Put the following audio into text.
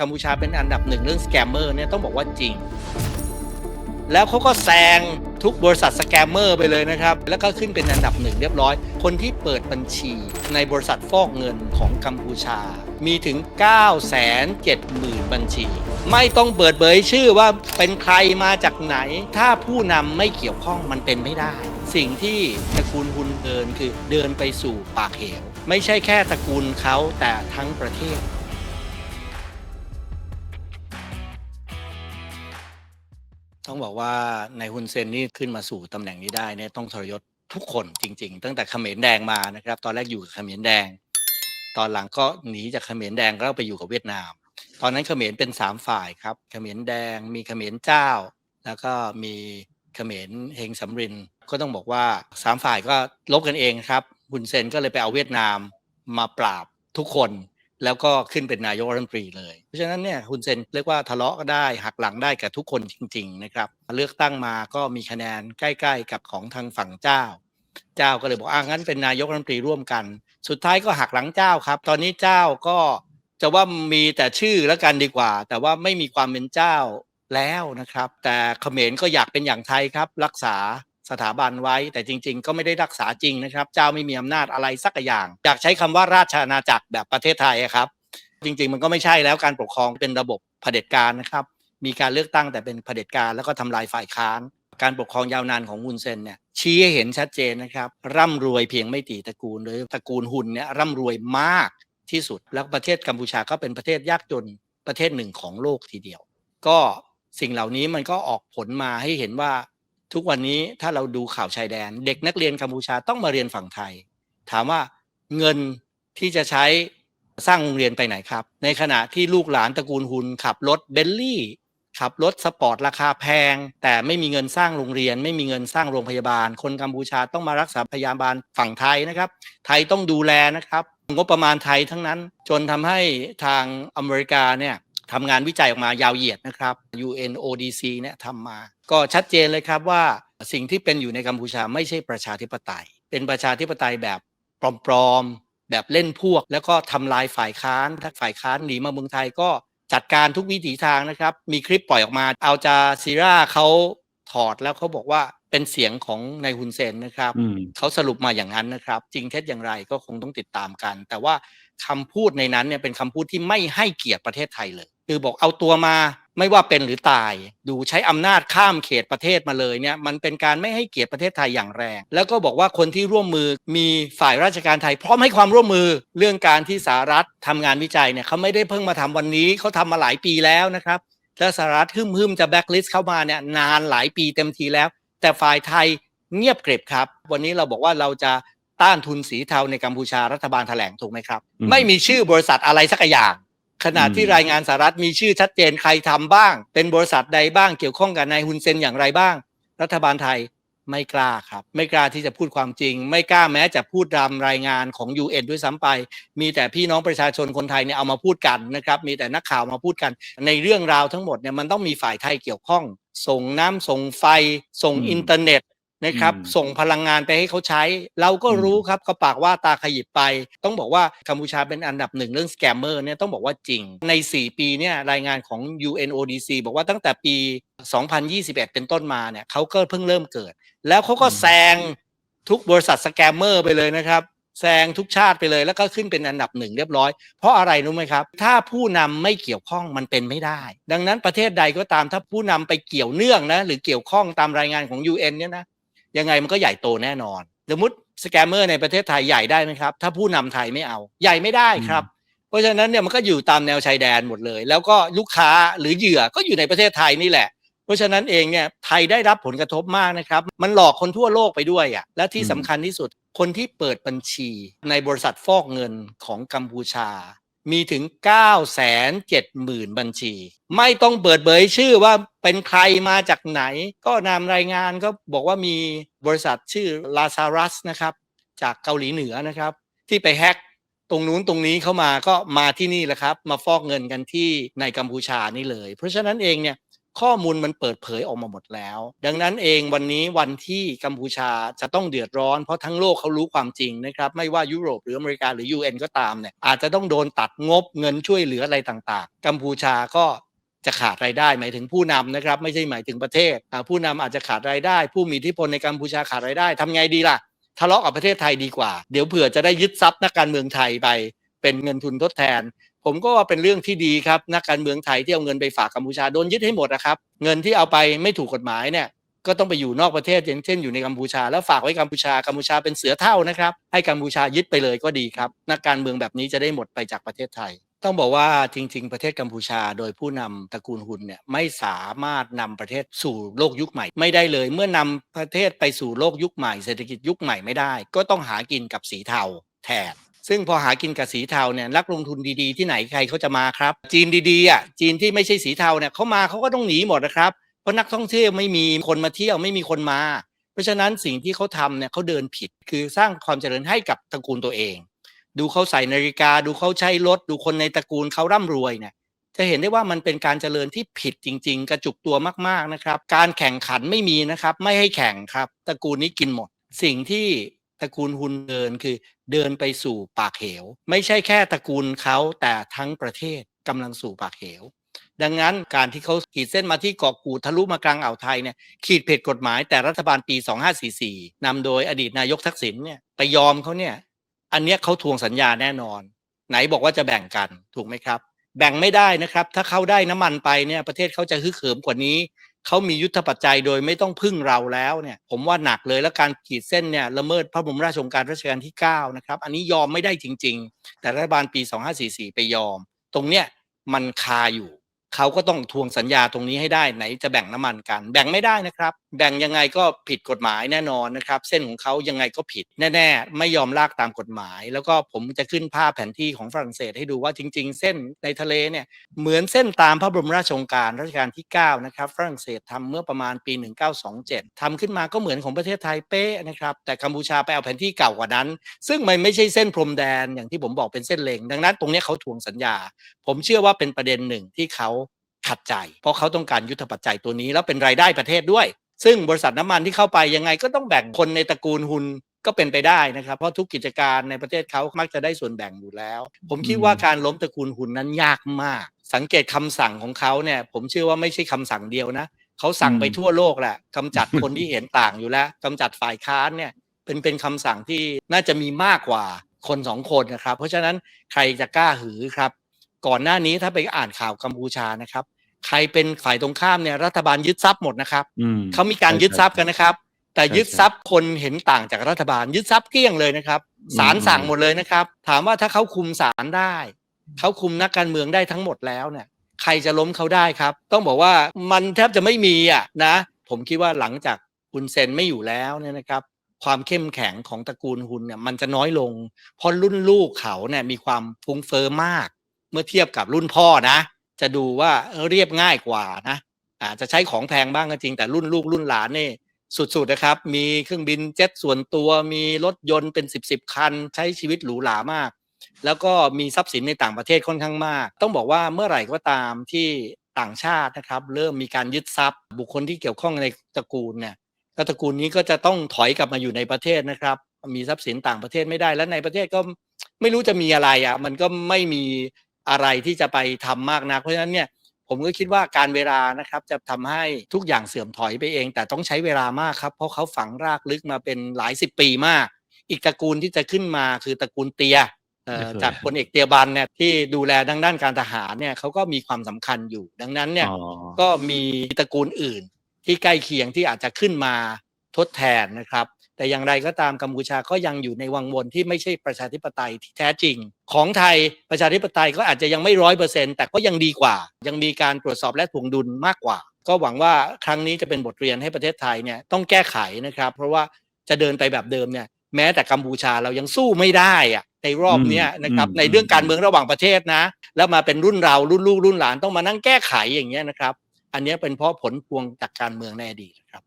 กัมพูชาเป็นอันดับหนึ่งเรื่องสแกมเมอร์เนี่ยต้องบอกว่าจริง แล้วเขาก็แซงทุกบริษัทสแกมเมอร์ไปเลยนะครับ แล้วก็ขึ้นเป็นอันดับหนึ่งเรียบร้อย คนที่เปิดบัญชีในบริษัทฟอกเงินของกัมพูชา มีถึง 9 7 0 0 0 0บัญชี ไม่ต้องเปิดเผยชื่อว่าเป็นใครมาจากไหน ถ้าผู้นำไม่เกี่ยวข้องมันเป็นไม่ได้ สิ่งที่ตระกูลฮุนเดินคือเดินไปสู่ปากเหว ไม่ใช่แค่ตระกูลเขาแต่ทั้งประเทศ ต้องบอกว่าในฮุนเซนนี่ขึ้นมาสู่ตำแหน่งนี้ได้เนี่ยต้องทรยศทุกคนจริง ๆ ตั้งแต่เขมรแดงมานะครับ ตอนแรกอยู่กับเขมรแดง ตอนหลังก็หนีจากเขมรแดงแล้วไปอยู่กับเวียดนาม ตอนนั้นเขมรเป็นสามฝ่ายครับเขมรแดง มีเขมรเจ้า แล้วก็มีเขมรเฮงสำรินก็ต้องบอกว่าสามฝ่ายก็ลบกันเองครับฮุนเซนก็เลยไปเอาเวียดนามมาปราบทุกคน แล้วก็ขึ้นเป็นนายกรัฐมนตรีเลย เพราะฉะนั้นเนี่ยฮุนเซนเรียกว่าทะเลาะก็ได้หักหลังได้กับทุกคนจริง ๆ นะครับ เลือกตั้งมาก็มีคะแนนใกล้ ๆ กับของทางฝั่งเจ้า เจ้าก็เลยบอกอ่างั้นเป็นนายกรัฐมนตรีร่วมกัน สุดท้ายก็หักหลังเจ้าครับ ตอนนี้เจ้าก็จะว่ามีแต่ชื่อแล้วกันดีกว่า แต่ว่าไม่มีความเป็นเจ้าแล้วนะครับ แต่เขมรก็อยากเป็นอย่างไทยครับ รักษา สถาบันไว้ แต่จริง ๆ ก็ไม่ได้รักษาจริงนะครับ เจ้าไม่มีอำนาจอะไรสักอย่าง อยากใช้คำว่าราชอาณาจักรแบบประเทศไทยครับ จริง ๆ มันก็ไม่ใช่แล้วการปกครองเป็นระบบเผด็จการนะครับ มีการเลือกตั้งแต่เป็นเผด็จการแล้วก็ทำลายฝ่ายค้าน การปกครองยาวนานของฮุนเซนเนี่ยชี้ให้เห็นชัดเจนนะครับ ร่ำรวยเพียงไม่กี่ตระกูลหรือตระกูลฮุนเนี่ยร่ำรวยมากที่สุด แล้วประเทศกัมพูชาก็เป็นประเทศยากจนประเทศหนึ่งของโลกทีเดียว ก็สิ่งเหล่านี้มันก็ออกผลมาให้เห็นว่า ทุกวันนี้ถ้าเราดูข่าวชายแดน เด็กนักเรียนกัมพูชาต้องมาเรียนฝั่งไทย ถามว่าเงินที่จะใช้สร้างโรงเรียนไปไหนครับ ในขณะที่ลูกหลานตระกูลฮุนขับรถเบลลี่ ขับรถสปอร์ตราคาแพง แต่ไม่มีเงินสร้างโรงเรียน ไม่มีเงินสร้างโรงพยาบาล คนกัมพูชาต้องมารักษาพยาบาลฝั่งไทยนะครับ ไทยต้องดูแลนะครับ งบประมาณไทยทั้งนั้น จนทำให้ทางอเมริกาเนี่ยทำงานวิจัยออกมายาวเหยียดนะครับ UNODC เนี่ยทำมา ก็ชัดเจนเลยครับว่าสิ่งที่เป็นอยู่ในกัมพูชาไม่ใช่ประชาธิปไตย เป็นประชาธิปไตยแบบปลอมๆแบบเล่นพวก แล้วก็ทำลายฝ่ายค้านถ้าฝ่ายค้านหนีมาเมืองไทยก็จัดการทุกวิถีทางนะครับ มีคลิปปล่อยออกมา เอาจาซีราเขาถอดแล้วเขาบอกว่าเป็นเสียงของนายฮุนเซนนะครับอืมเขาสรุปมาอย่างนั้นนะครับ จริงเท็จอย่างไรก็คงต้องติดตามกัน แต่ว่าคำพูดในนั้นเนี่ยเป็นคำพูดที่ไม่ให้เกียรติประเทศไทยเลย คือบอกเอาตัวมาไม่ว่าเป็นหรือตาย ดูใช้อำนาจข้ามเขตประเทศมาเลยเนี่ยมันเป็นการไม่ให้เกียรติประเทศไทยอย่างแรง แล้วก็บอกว่าคนที่ร่วมมือมีฝ่ายราชการไทยพร้อมให้ความร่วมมือเรื่องการที่สหรัฐทำงานวิจัยเนี่ยเขาไม่ได้เพิ่งมาทำวันนี้เขาทำมาหลายปีแล้วนะครับแล้วสหรัฐหึมหึมๆจะแบ็กลิสต์เข้ามาเนี่ยนานหลายปีเต็มทีแล้ว แต่ฝ่ายไทยเงียบเกริบครับ วันนี้เราบอกว่าเราจะต้านทุนสีเทาในกัมพูชารัฐบาลแถลงถูกไหมครับ ไม่มีชื่อบริษัทอะไรสักอย่าง ขณะที่อืมรายงานสหรัฐมีชื่อชัดเจนใครทำบ้าง เป็นบริษัทใดบ้างเกี่ยวข้องกับนายฮุนเซนอย่างไรบ้าง รัฐบาลไทยไม่กล้าครับ ไม่กล้าที่จะพูดความจริง ไม่กล้าแม้จะพูดตามรายงานของ UN ด้วยซ้ำไป มีแต่พี่น้องประชาชนคนไทยเนี่ยเอามาพูดกันนะครับ มีแต่นักข่าวมาพูดกัน ในเรื่องราวทั้งหมดเนี่ยมันต้องมีฝ่ายไทยเกี่ยวข้อง ส่งน้ำส่งไฟ ส่งอืมอินเทอร์เน็ต นะครับอืมส่งพลังงานไปให้เขาใช้ เราก็อืมรู้ครับก็ปากว่าตาขยิบไป ต้องบอกว่ากัมพูชาเป็นอันดับหนึ่งเรื่องสแกมเมอร์เนี่ยต้องบอกว่าจริง ใน 4 ปีเนี่ยรายงานของ UNODC บอกว่าตั้งแต่ปี 2021 เป็นต้นมาเนี่ยเขาก็เพิ่งเริ่มเกิด แล้วเขาก็แซงทุกบริษัทสแกมเมอร์ไปเลยนะครับแซงทุกชาติไปเลยแล้วก็ขึ้นเป็นอันดับหนึ่งเรียบร้อย เพราะอะไรรู้ไหมครับ ถ้าผู้นำไม่เกี่ยวข้องมันเป็นไม่ได้ ดังนั้นประเทศใดก็ตามถ้าผู้นำไปเกี่ยวเนื่องนะหรือเกี่ยวข้องตามรายงานของ UN เนี่ยนะ ยังไงมันก็ใหญ่โตแน่นอน สมมติสแกมเมอร์ในประเทศไทยใหญ่ได้ไหมครับ ถ้าผู้นำไทยไม่เอา ใหญ่ไม่ได้ครับ เพราะฉะนั้นเนี่ยมันก็อยู่ตามแนวชายแดนหมดเลย แล้วก็ลูกค้าหรือเหยื่อก็อยู่ในประเทศไทยนี่แหละ เพราะฉะนั้นเองเนี่ยไทยได้รับผลกระทบมากนะครับ มันหลอกคนทั่วโลกไปด้วยอะ และที่อืมสำคัญที่สุดคนที่เปิดบัญชีในบริษัทฟอกเงินของกัมพูชา มีถึง 9 7 0 0 0 0 บัญชี ไม่ต้องเปิดเผยชื่อว่าเป็นใครมาจากไหน ก็นำรายงานก็บอกว่ามีบริษัทชื่อ Lazarus นะครับ จากเกาหลีเหนือนะครับ ที่ไปแฮ็กตรงนู้นตรงนี้เข้ามาก็มาที่นี่แหละครับ มาฟอกเงินกันที่ในกัมพูชานี่เลย เพราะฉะนั้นเองเนี่ย ข้อมูลมันเปิดเผยออกมาหมดแล้ว ดังนั้นเองวันนี้วันที่กัมพูชาจะต้องเดือดร้อน เพราะทั้งโลกเขารู้ความจริงนะครับไม่ว่ายุโรปหรืออเมริกาหรือ UN ก็ตามเนี่ยอาจจะต้องโดนตัดงบเงินช่วยเหลืออะไรต่างๆ กัมพูชาก็จะขาดรายได้หมายถึงผู้นำนะครับ ไม่ใช่หมายถึงประเทศอ่ผู้นำอาจจะขาดรายได้ ผู้มีอิทธิพลในกัมพูชาขาดรายได้ทำไงดีล่ะทะเลาะกับประเทศไทยดีกว่า เดี๋ยวเผื่อจะได้ยึดทรัพย์นักการเมืองไทยไป เป็นเงินทุนทดแทน ผมก็ว่าเป็นเรื่องที่ดีครับนักการเมืองไทยที่เอาเงินไปฝากกัมพูชาโดนยึดให้หมดนะครับ เงินที่เอาไปไม่ถูกกฎหมายเนี่ยก็ต้องไปอยู่นอกประเทศอย่างเช่นอยู่ในกัมพูชา แล้วฝากไว้กัมพูชากัมพูชาเป็นเสือเท่านะครับให้กัมพูชายึดไปเลยก็ดีครับ นักการเมืองแบบนี้จะได้หมดไปจากประเทศไทย ต้องบอกว่าจริง ๆ ประเทศกัมพูชา โดยผู้นำตระกูลฮุนเนี่ยไม่สามารถนำประเทศสู่โลกยุคใหม่ ไม่ได้เลย เมื่อนำประเทศไปสู่โลกยุคใหม่เศรษฐกิจยุคใหม่ไม่ได้ ก็ต้องหากินกับสีเทาแทน ซึ่งพอหากินกับสีเทาเนี่ยนักลงทุนดีๆ ที่ไหนใครเขาจะมาครับ จีนดีๆอะจีนที่ไม่ใช่สีเทาเนี่ยเขามาเขาก็ต้องหนีหมดนะครับ เพราะนักท่องเที่ยวไม่มีคนมาเที่ยวไม่มีคนมา เพราะฉะนั้นสิ่งที่เขาทำเนี่ยเขาเดินผิดคือสร้างความเจริญให้กับตระกูลตัวเอง ดูเขาใส่นาฬิกา ดูเขาใช้รถ ดูคนในตระกูลเขาร่ำรวยเนี่ยจะเห็นได้ว่ามันเป็นการเจริญที่ผิดจริง ๆ กระจุกตัวมากๆนะครับ การแข่งขันไม่มีนะครับ ไม่ให้แข่งครับ ตระกูลนี้กินหมด สิ่งที่ ตระกูลฮุนเดินคือเดินไปสู่ปากเหว ไม่ใช่แค่ตระกูลเขาแต่ทั้งประเทศกำลังสู่ปากเหว ดังนั้นการที่เขาขีดเส้นมาที่เกาะกูดทะลุมากลางอ่าวไทยเนี่ยขีดเผิดกฎหมายแต่รัฐบาลปี 2544นำโดยอดีตนายกทักษิณเนี่ยไปยอมเขาเนี่ยอันเนี้ยเขาทวงสัญญาแน่นอน ไหนบอกว่าจะแบ่งกันถูกไหมครับ แบ่งไม่ได้นะครับ ถ้าเขาได้น้ำมันไปเนี่ยประเทศเขาจะฮึกเหิมกว่านี้ เขามียุทธปัจจัยโดยไม่ต้องพึ่งเราแล้วเนี่ย ผมว่าหนักเลยแล้วการขีดเส้นเนี่ยละเมิดพระบรมราชโองการรัชกาลที่ 9 นะครับ อันนี้ยอมไม่ได้จริง ๆ แต่รัฐบาลปี 2544 ไปยอม ตรงเนี้ยมันคาอยู่ เขาก็ต้องทวงสัญญาตรงนี้ให้ได้ไหนจะแบ่งน้ำมันกัน แบ่งไม่ได้นะครับ แบ่งยังไงก็ผิดกฎหมายแน่นอนนะครับ เส้นของเขายังไงก็ผิดแน่ ๆ ไม่ยอมลากตามกฎหมาย แล้วก็ผมจะขึ้นภาพแผนที่ของฝรั่งเศสให้ดูว่าจริง ๆ เส้นในทะเลเนี่ยเหมือนเส้นตามพระบรมราชโองการรัชกาลที่9นะครับฝรั่งเศสทำเมื่อประมาณปี 1927ทำขึ้นมาก็เหมือนของประเทศไทยเป๊ะนะครับแต่กัมพูชาไปเอาแผนที่เก่ากว่านั้น ซึ่งมันไม่ใช่เส้นพรมแดนอย่างที่ผมบอกเป็นเส้นเลงดังนั้นตรงนี้เขาทวงสัญญา ผมเชื่อว่าเป็นประเด็นหนึ่งที่เขาขัดใจ เพราะเขาต้องการยุทธปัจจัยตัวนี้แล้วเป็นรายได้ประเทศด้วย ซึ่งบริษัทน้ำมันที่เข้าไปยังไงก็ต้องแบ่งคนในตระกูลหุนก็เป็นไปได้นะครับ เพราะทุกกิจการในประเทศเขามักจะได้ส่วนแบ่งอยู่แล้ว ผมคิดว่าการล้มตระกูลหุนนั้นยากมาก สังเกตคำสั่งของเขาเนี่ยผมเชื่อว่าไม่ใช่คำสั่งเดียวนะเขาสั่งไปทั่วโลกแหละกำจัดคนที่เห็นต่างอยู่แล้วกำจัดฝ่ายค้านเนี่ยเป็นเป็นคำสั่งที่น่าจะมีมากกว่าคนสองคนนะครับ เพราะฉะนั้นใครจะกล้าหือครับ ก่อนหน้านี้ถ้าไปอ่านข่าวกัมพูชานะครับ ใครเป็นฝ่ายตรงข้ามเนี่ยรัฐบาลยึดทรัพย์หมดนะครับอืมเขามีการยึดทรัพย์กันนะครับ แต่ใช่ยึดทรัพย์คนเห็นต่างจากรัฐบาล ยึดทรัพย์เกลี้ยงเลยนะครับศาลอืมสั่งหมดเลยนะครับ ถามว่าถ้าเขาคุมศาลได้เขาคุมนักการเมืองได้ทั้งหมดแล้วเนี่ย ใครจะล้มเขาได้ครับ ต้องบอกว่ามันแทบจะไม่มีอะนะ ผมคิดว่าหลังจากฮุนเซนไม่อยู่แล้วเนี่ยนะครับความเข้มแข็งของตระกูลฮุนเนี่ยมันจะน้อยลง เพราะรุ่นลูกเขาเนี่ยมีความฟุ้งเฟอ้อมาก เมื่อเทียบกับรุ่นพ่อนะ จะดูว่าเรียบง่ายกว่านะอาจจะใช้ของแพงบ้างก็จริงแต่รุ่นลูกรุ่นหลานนี่สุดๆนะครับ มีเครื่องบินเจ็ตส่วนตัวมีรถยนต์เป็นสิบสิบคัน ใช้ชีวิตหรูหรามาก แล้วก็มีทรัพย์สินในต่างประเทศค่อนข้างมาก ต้องบอกว่าเมื่อไหร่ก็ตามที่ต่างชาตินะครับ เริ่มมีการยึดทรัพย์ บุคคลที่เกี่ยวข้องในตระกูลเนี่ยก็ตระกูลนี้ก็จะต้องถอยกลับมาอยู่ในประเทศนะครับ มีทรัพย์สินต่างประเทศไม่ได้และในประเทศก็ไม่รู้จะมีอะไรอะมันก็ไม่มี อะไรที่จะไปทำมากนักเพราะฉะนั้นเนี่ยผมก็คิดว่าการเวลานะครับจะทำให้ทุกอย่างเสื่อมถอยไปเอง แต่ต้องใช้เวลามากครับ เพราะเขาฝังรากลึกมาเป็นหลายสิบปีมาก อีกตระกูลที่จะขึ้นมาคือตระกูลเตียเอ่อไม่เคยจากพลเอกเตียบันเนี่ยที่ดูแลทางด้านการทหารเนี่ยเขาก็มีความสำคัญอยู่ ดังนั้นเนี่ยอ๋อก็มีตระกูลอื่นที่ใกล้เคียงที่อาจจะขึ้นมาทดแทนนะครับ แต่อย่างไรก็ตามกัมพูชาก็ยังอยู่ในวังวนที่ไม่ใช่ประชาธิปไตยที่แท้จริง ของไทยประชาธิปไตยก็อาจจะยังไม่ร้อยเปอร์เซ็นแต่ก็ยังดีกว่า ยังมีการตรวจสอบและถ่วงดุลมากกว่า ก็หวังว่าครั้งนี้จะเป็นบทเรียนให้ประเทศไทยเนี่ยต้องแก้ไขนะครับ เพราะว่าจะเดินไปแบบเดิมเนี่ยแม้แต่กัมพูชาเรายังสู้ไม่ได้อะในรอบเนี้ยนะครับอืมในเรื่องการเมืองระหว่างประเทศนะ แล้วมาเป็นรุ่นเรารุ่นลูกรุ่นหลานต้องมานั่งแก้ไขอย่างเงี้ยนะครับ อันเนี้ยเป็นเพราะผลพวงจากการเมืองในอดีตครับ